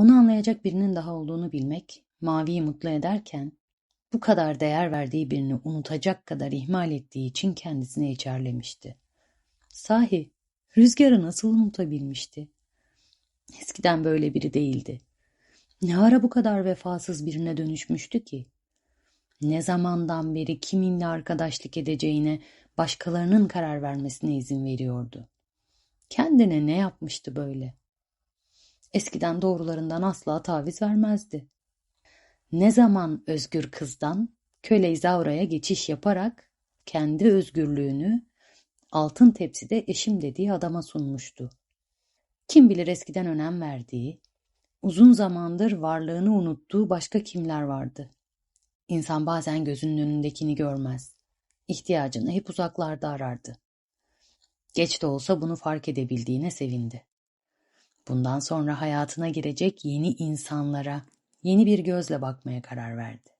Onu anlayacak birinin daha olduğunu bilmek, Mavi'yi mutlu ederken, bu kadar değer verdiği birini unutacak kadar ihmal ettiği için kendisine içerlemişti. Sahi, Rüzgar'ı nasıl unutabilmişti? Eskiden böyle biri değildi. Ne ara bu kadar vefasız birine dönüşmüştü ki? Ne zamandan beri kiminle arkadaşlık edeceğine başkalarının karar vermesine izin veriyordu. Kendine ne yapmıştı böyle? Eskiden doğrularından asla taviz vermezdi. Ne zaman özgür kızdan köle İzavra'ya geçiş yaparak kendi özgürlüğünü altın tepside eşim dediği adama sunmuştu. Kim bilir eskiden önem verdiği, uzun zamandır varlığını unuttuğu başka kimler vardı. İnsan bazen gözünün önündekini görmez. İhtiyacını hep uzaklarda arardı. Geç de olsa bunu fark edebildiğine sevindi. Bundan sonra hayatına girecek yeni insanlara yeni bir gözle bakmaya karar verdi.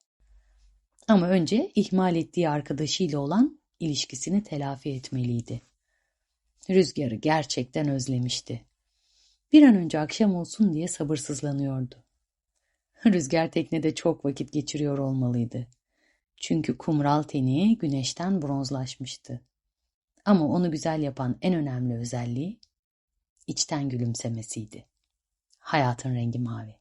Ama önce ihmal ettiği arkadaşıyla olan ilişkisini telafi etmeliydi. Rüzgarı gerçekten özlemişti. Bir an önce akşam olsun diye sabırsızlanıyordu. Rüzgar teknede çok vakit geçiriyor olmalıydı. Çünkü kumral teni güneşten bronzlaşmıştı. Ama onu güzel yapan en önemli özelliği içten gülümsemesiydi. Hayatın rengi mavi.